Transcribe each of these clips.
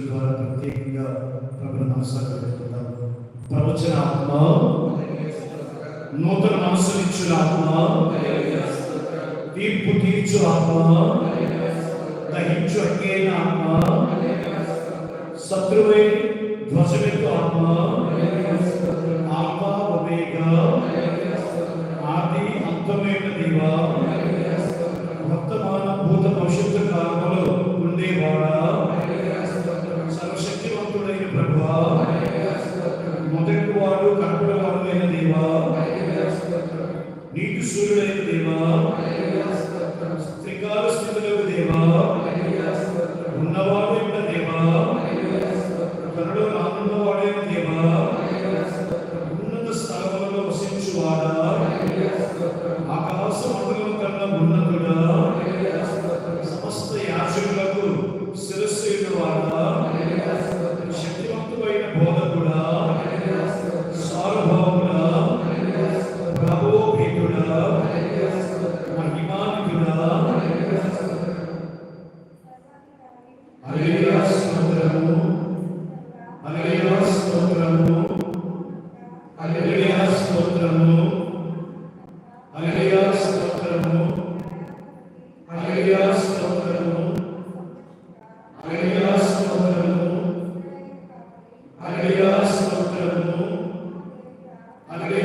ద్వారా ప్రత్యేకంగా ప్రభుని మనసులో పెట్టుకుందాం ప్రవచన ఆత్మ నూతన మనసునిచ్చిన ఆత్మ తీర్పు తీర్చు ఆత్మ దహించు అగ్గైన ఆత్మ శత్రువై ధ్వజమెత్తు ఆత్మ నీటి సూర్యుడైన దేవా త్రికాల స్థితులకు దేవా ఉన్నవాడు Hallelujah.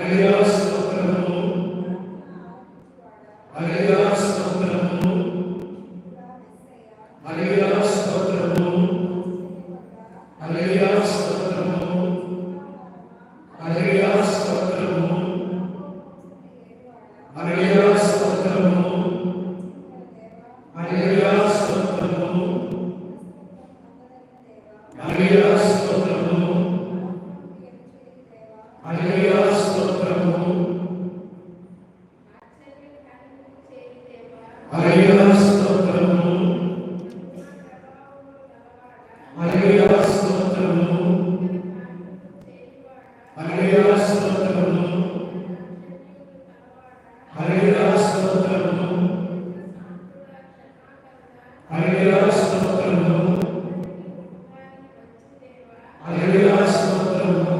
Hallelujah, Stavramu. Hallelujah.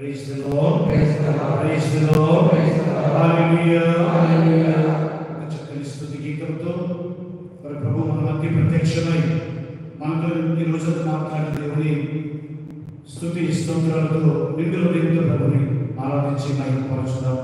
Praise the lord Praise the Lord. Praise the lord Praise the Lord. Hallelujah. ఒక చక్కని స్తుతి గీతంతో మరి ప్రభు మన మధ్య ప్రత్యక్షమై మనతో ఈ రోజు మాట్లాడిన దేవుని స్తుతి స్తోత్రాలతో నిండులో దేవుని ప్రభుని ఆరాధించి మహిమపరచుదాం